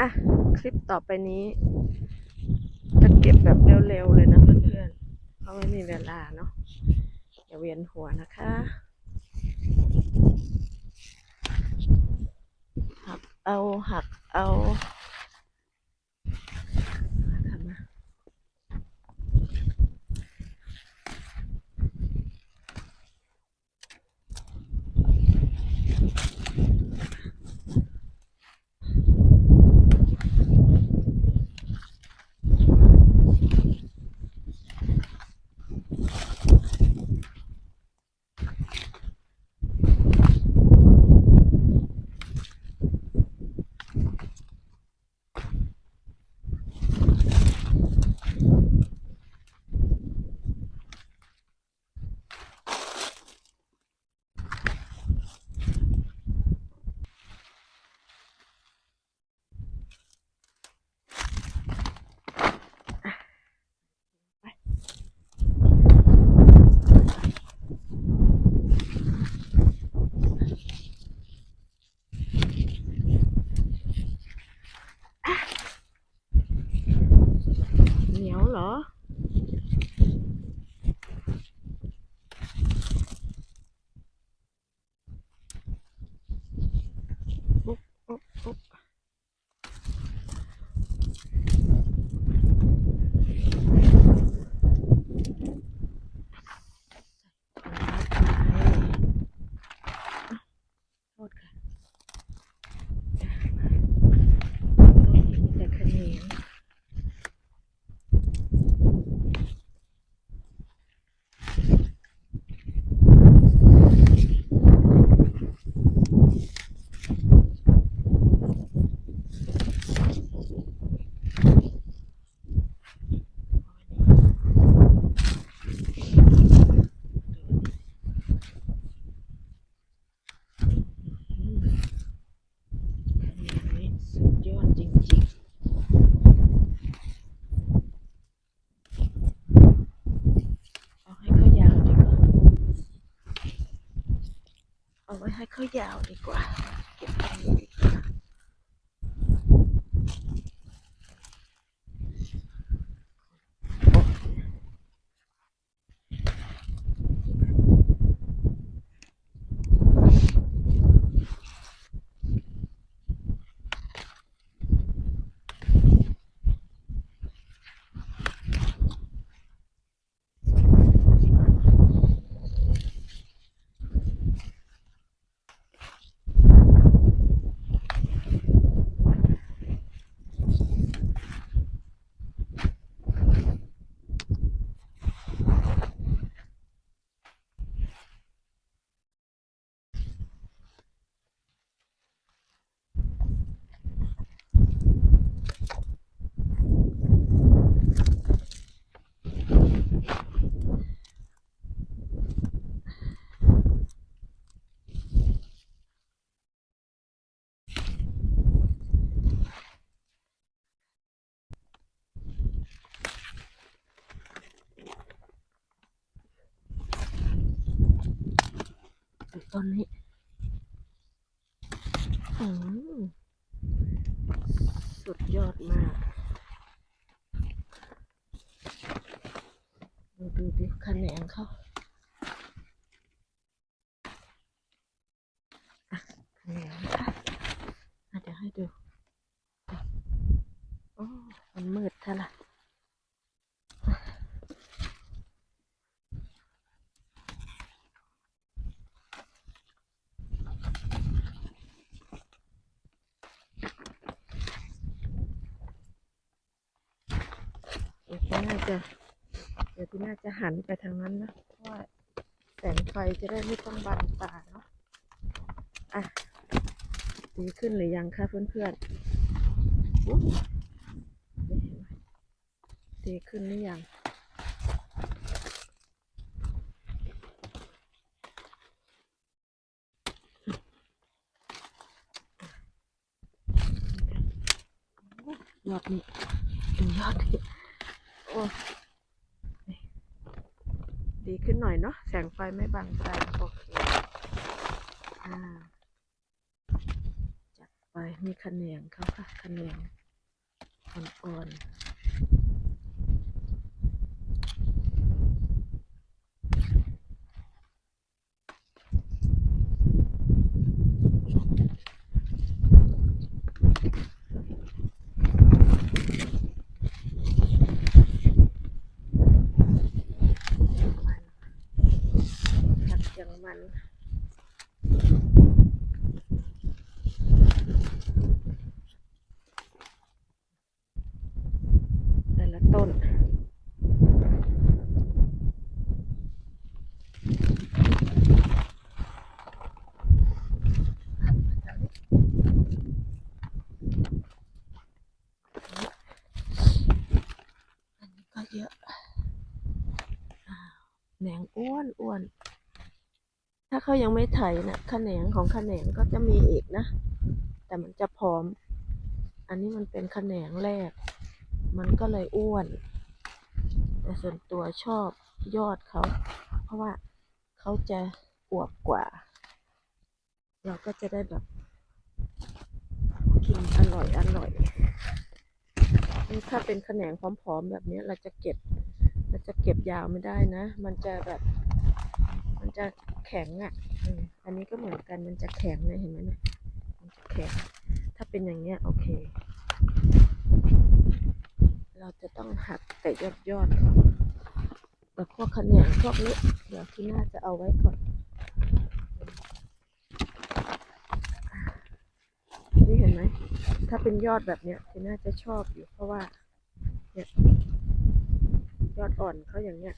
อะ คลิปต่อไปนี้ จะเก็บแบบเร็วๆเลยนะเพื่อนๆ เพราะไม่มีเวลาเนาะอย่าเวียนหัวนะคะหักเอาหักเอา ให้เขายาวดีกว่า เก็บไป ตอนนี้อืมสุดยอดมาก ดูดูดิคะแนนเขาอะคะแนนนะคะอะเดี๋ยวให้ดูโอ้มันมืดเท่าไหร่เดี๋ยวพี่น่าจะ เดี๋ยวพี่น่าจะ หันไปทางนั้นนะว่าแสงไฟจะได้ไม่ต้องบังตาเนาะอะดีขึ้นหรือยังคะเพื่อนๆอุ๊ยไม่เห็นดีขึ้นหรือยังยอดนี่ยอดนี่โอ้ ดีขึ้นหน่อยเนาะแสงไฟไม่บังตาโอเคอ่าจัดไปมีขนแหนงเขาค่ะขนแหนงอ่อนๆมันผักอย่าง มันแต่ละต้นอันนี้ก็เยอะแหนงอ้วนอ้วน ถ้าเขายังไม่ไถนะขะแหนงของขแหนงก็จะมีอีกนะ แต่มันจะผอม อันนี้มันเป็นขแหนงแรก มันก็เลยอ้วน แต่ส่วนตัวชอบยอดเขา เพราะว่าเขาจะอวบกว่า เราก็จะได้แบบกินอร่อยอร่อย ถ้าเป็นขแขนงผอมๆแบบนี้เราจะเก็บ เราจะเก็บยาวไม่ได้นะ มันจะแบบ มันจะ แข็งอะอันนี้ก็เหมือนกันมันจะแข็งเลยเห็นไหมเนี่ยมันจะแข็ง ถ้าเป็นอย่างเงี้ยโอเค เราจะต้องหักแต่ยอดยอดแต่พวกขะแขนงพวกนี้เดี๋ยวที่น่าจะเอาไว้ก่อนนี่เห็นไหมถ้าเป็นยอดแบบเนี้ยที่น่าจะชอบอยู่เพราะว่า เนี่ยยอดอ่อนเขาอย่างเนี้ย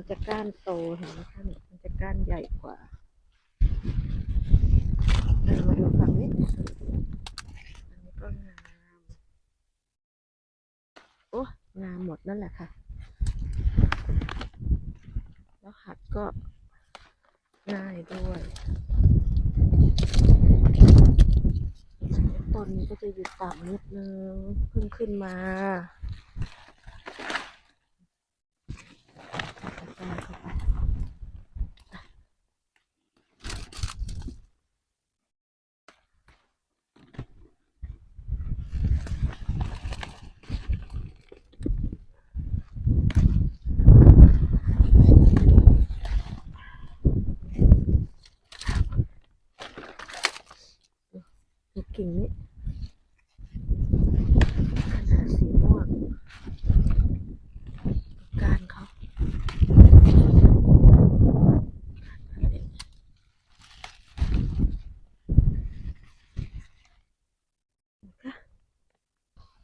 มันจะก้านโตเห็นไหมคะเนี่ยมันจะก้านใหญ่กว่ามาดูฝั่งนี้อันนี้ก็งามโอ้งามหมดนั่นแหละค่ะ แล้วหัดก็ง่ายด้วยต้นนี้ก็จะอยู่ต่ำนิดนึงเพิ่งขึ้นมาตามเข้าไปดูกิ่งนี้ขนาดสีม่วงการเขาค่ะ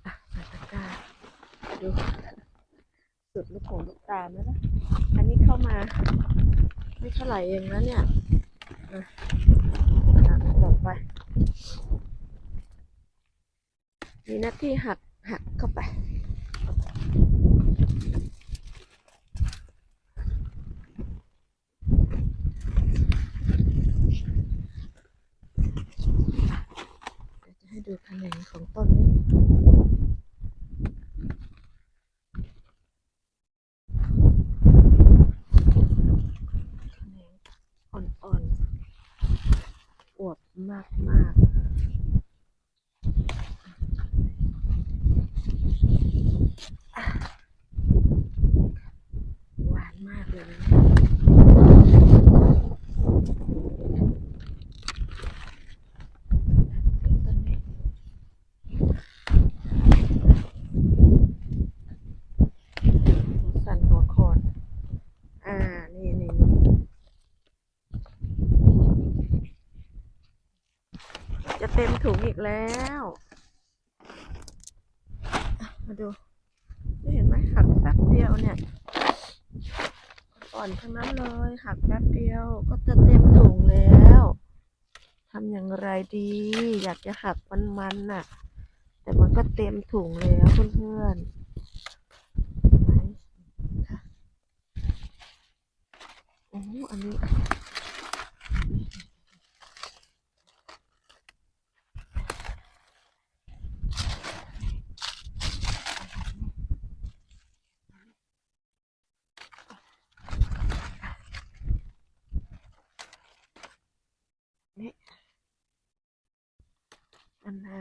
อะใส่ตะกร้าดูสุดลูามแล้วนะ อันนี้เข้ามา ไม่เท่าไหร่เองนะเนี่ยต่อไป มีหน้าที่หักหักเข้าไป เดี๋ยวจะให้ดูแขนงของต้นนี้ แขนงอ่อนๆ อวบมากมากๆหวานมากเลยนะต้นนี้หัวสั่นหัวโคน อ่า นี่นี่นี่จะเต็มถุง อีกแล้ว มาดูไม่เห็นไหมหักแป๊บเดียวเนี่ยอ่อนทั้งนั้นเลย หักแป๊บเดียวก็จะเต็มถุงแล้วทำอย่างไรดี อยากจะหักมันๆน่ะ แต่มันก็เต็มถุงแล้วเพื่อนๆไหนค่ะโอ้อันนี้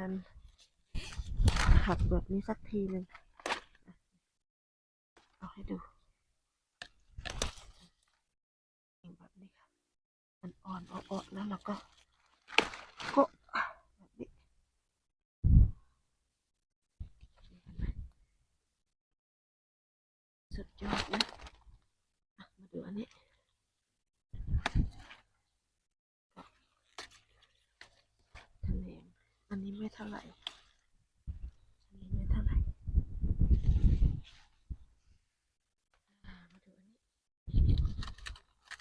านขับแบบนี้สักทีหนึ่งเอาให้ดูแบบนี้ค่ะมันอ่อนอ่อนแล้วเราก็โก็แบบนี้สุดยอดนะอะมาดูอันนี้ ทะเลงอันนี้ไม่เท่าไหร่ อันนี้ไม่เท่าไหร่อ่ามาดูอันนี้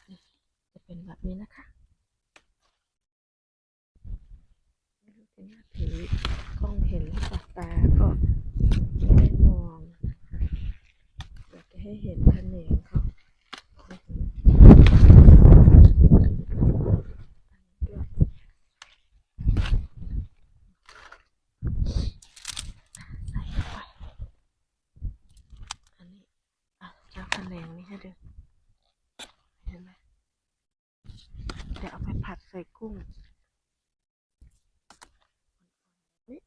นี่จะเป็ บนี้นะคะ ไม่รู้จะน่าถือกล้องเห็นหรือเปล่าตาก็ไม่ได้มอง อยากจะให้เห็นทะเลงเขาอันนี้ด้วย ใส่เข้าไปอันนี้ อะจะเอาคะแนนนี้ให้ดู เห็นไหมเดี๋ยวเอาไปผัดใส่กุ้งนี่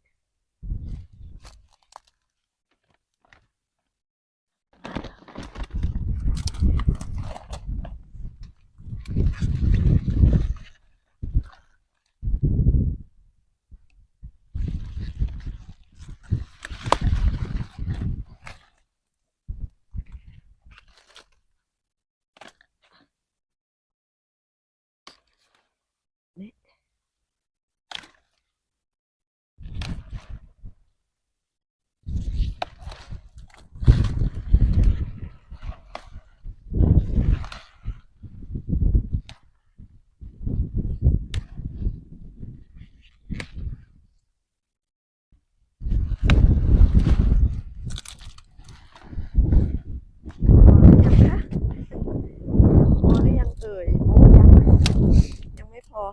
นี่พอหรือยังคะพอหรือยังเอ่ยโอ้ยังยังไม่พอ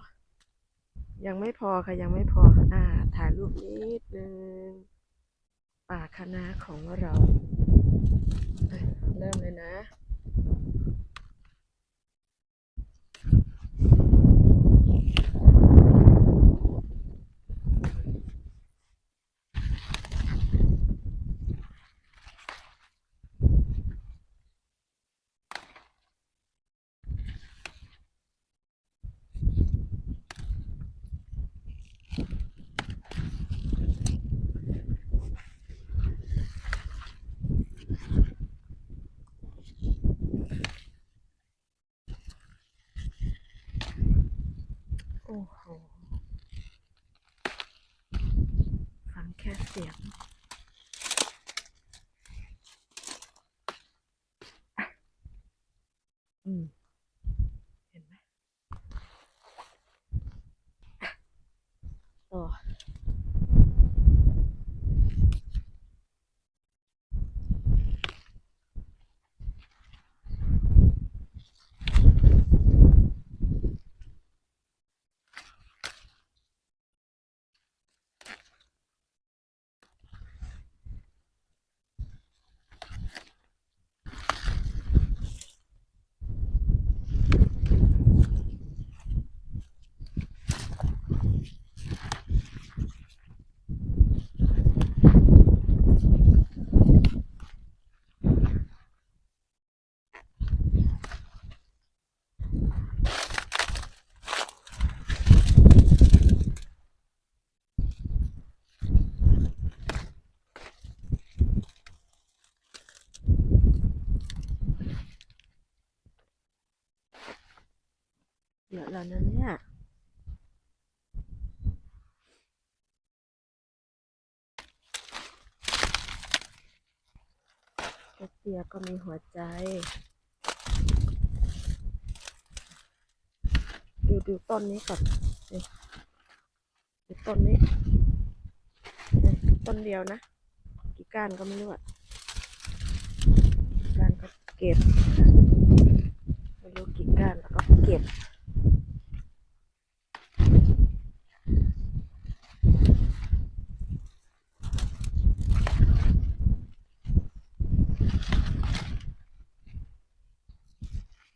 ยัง ไม่พอค่ะยังไม่พออ่าถ่ายรูปนิดนึงป่าคณะของเรา เริ่มเลยนะ โอ้โหฟังแค่เสียง เดี๋ยวแล้วนะเนี่ยกระเตียก็มีหัวใจ ดูดูต้นนี้ก่อนดูต้นนี้ ต้นเดียวนะ กี่ก้านก็ไม่รู้อะก้านก็เก็บ ไม่รู้กี่ก้านแล้วก็เก็บ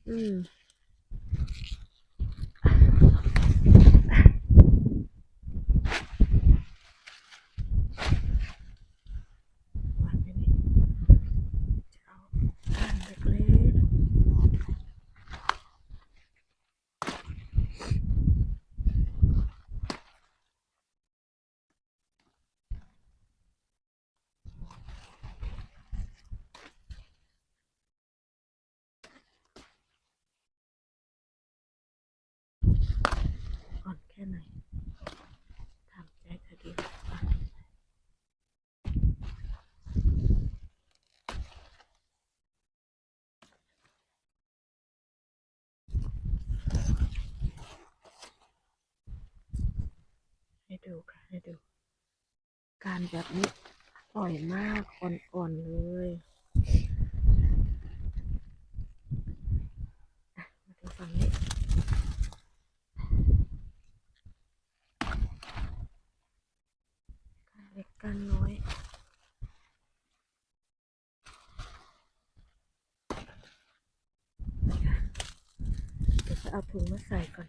อืม อ การแบบนี้อร่อยมากอ่อนๆเลยมาดูฝั่งนี้การเล็กการน้อยจะเอาถุงมาใส่ก่อน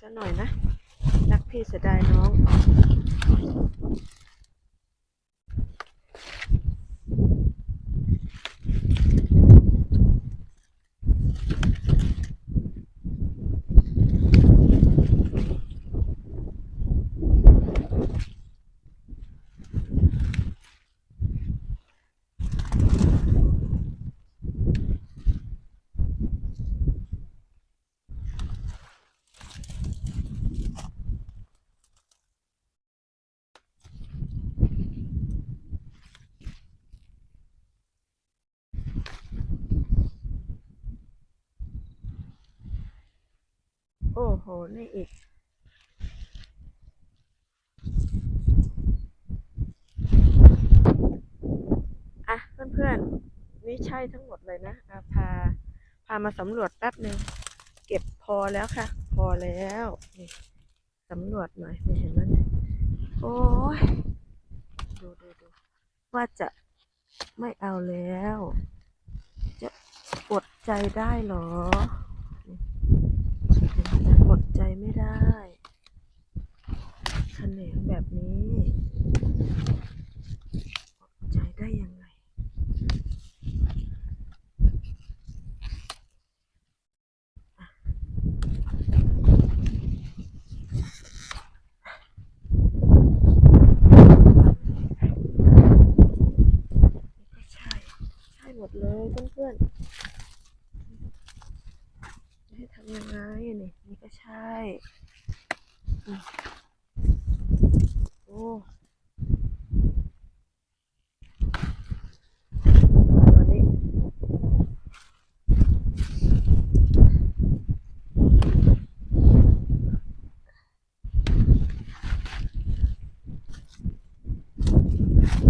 ซะหน่อยนะ รักพี่เสียดายน้อง โห นี่อีก อะ เพื่อนๆ นี่ใช่ทั้งหมดเลยนะอาพา พามาสำรวจแป๊บหนึ่ง เก็บพอแล้วค่ะ พอแล้วนี่สำรวจหน่อยไม่เห็นมันยโอ้ยดูดูดูว่าจะไม่เอาแล้ว จะอดใจได้หรอ ไม่ได้แขนงแบบนี้อดใจได้ยังไง นี่ก็ใช่ ใช่หมดเลยเพื่อนๆ จะให้ทำยังไงนี่นี่ก็ ใช่อืมโอ้วันนี้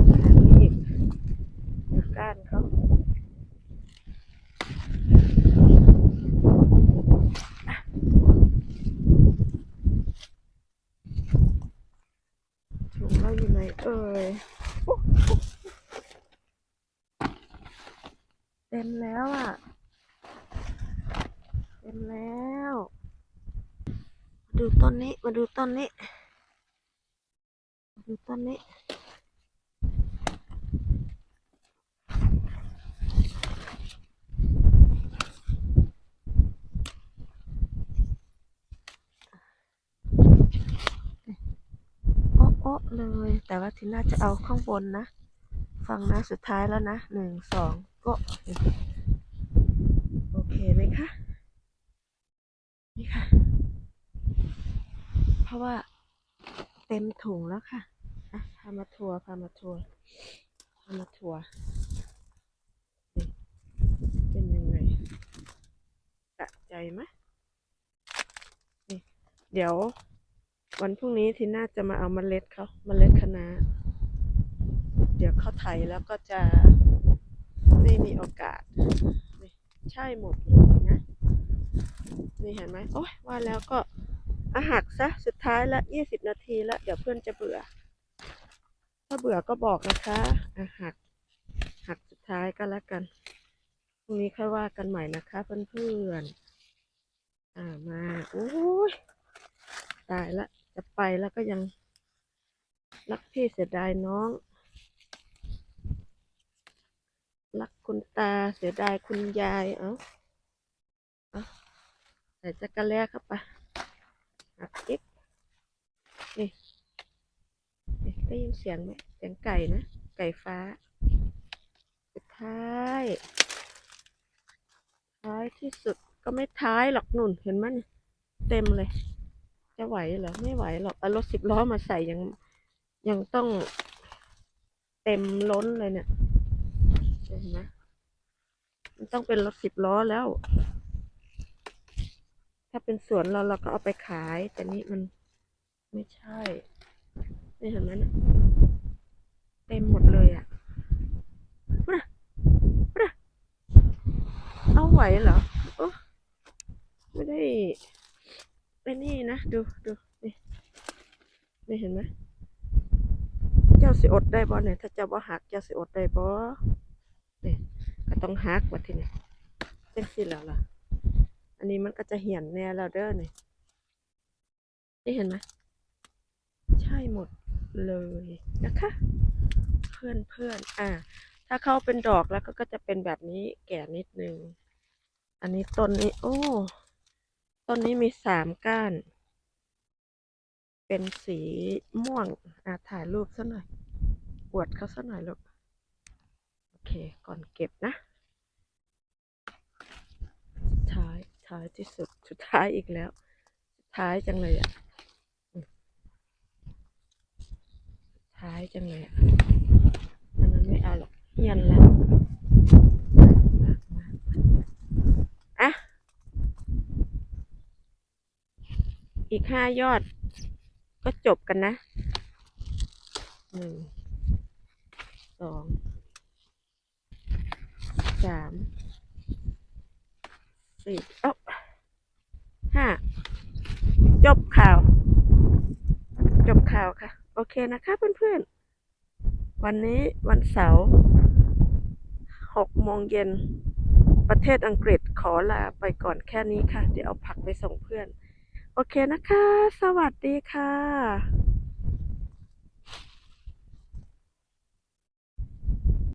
แบบนี้อีกดูก้านเขา ถุงเราอยู่ไหนเอ่ยโอ้โหเต็มแล้วอะ เต็มแล้ว มาดูต้นนี้ มาดูต้นนี้ มาดูต้นนี้ โอ๊ะโอ๊ะเลย แต่ว่าทีน่าจะเอาข้างบนนะ ฟังนะ สุดท้ายแล้วนะ หนึ่ง สอง ก็โอเคไหมคะนี่ค่ะ เพราะว่าเต็มถุงแล้วค่ะอะพามาทัวร์พามาทัวร์พามาทัวร์เป็นยังไงสะใจไหมเดี๋ยววันพรุ่งนี้ทีน่าจะมาเอาเมล็ดเขาเมล็ดคะน้าเดี๋ยวเขาไถแล้วก็จะ ไม่มีโอกาสนี่ใช่หมดเลยนะนี่เห็นไหมโอ้ยว่าแล้วก็อาหักซะสุดท้ายละยี่สิบนาทีละเดี๋ยวเพื่อนจะเบื่อ ถ้าเบื่อก็บอกนะคะอาหักหักสุดท้ายก็แล้วกันพรุ่งนี้ค่อยว่ากันใหม่นะคะ เพื่อนๆอ่ามาโอ้ยตายละจะไปแล้วก็ยังรักพี่เสียดายน้อง รักคุณตาเสียดายคุณยาย เอ้าใส่จักรแลเข้าไปหักจิ๊บนี่นี่ได้ยินเสียงไหมเสียงไก่นะ ไก่ฟ้า สุดท้ายท้ายที่สุดก็ไม่ท้ายหรอกนุ่นเห็นไหมยเต็มเลย จะไหวเหรอไม่ไหวหรอกเอารถสิบล้อมาใส่ยังยังต้องเต็มล้นเลยเนี่ย เห็นไหมมันต้องเป็นรถสิบล้อแล้ว ถ้าเป็นสวนเราเราก็เอาไปขาย แต่นี่มันไม่ใช่นี่เห็นไหมเนี่ยเต็มหมดเลยอะพูดนะพูดนะเอาไหวเหรอโอ้ไม่ได้ไอ้นี่นะ ดูดูนี่นี่เห็นไหมเจ้าสิอดได้บ่เนี่ย ถ้าเจ้าบ่หักเจ้าสิอดได้บ่ ก็ต้องหักว่าทีนี้จังสิแล้วล่ะ อันนี้มันก็จะเหี่ยนแน่แล้วเด้อนี่นี่เห็นไหมใช่หมดเลยนะคะ เพื่อนเพื่อนอ่า ถ้าเข้าเป็นดอกแล้วก็ก็จะเป็นแบบนี้แก่นิดนึง อันนี้ต้นนี้โอ้ต้นนี้มีสามก้าน เป็นสีม่วงอ่าถ่ายรูปซะหน่อยอวดเขาซะหน่อยลูก เคก่อนเก็บนะท้ายท้ายที่สุดสุดท้ายอีกแล้ว ท้ายจังเลยอะท้ายจังเลยอะอันนั้นไม่เอาหรอกเฮียนแล้วอะอีกห้ายอด ก็จบกันนะหนึ่งสองามสี่เอ้าห้าจบข่าว จบข่าวค่ะ โอเคนะคะเพื่อนๆ วันนี้วันเสาร์หกโมงเย็นประเทศอังกฤษขอลาไปก่อนแค่นี้ค่ะ เดี๋ยวเอาผักไปส่งเพื่อน โอเคนะคะ สวัสดีค่ะ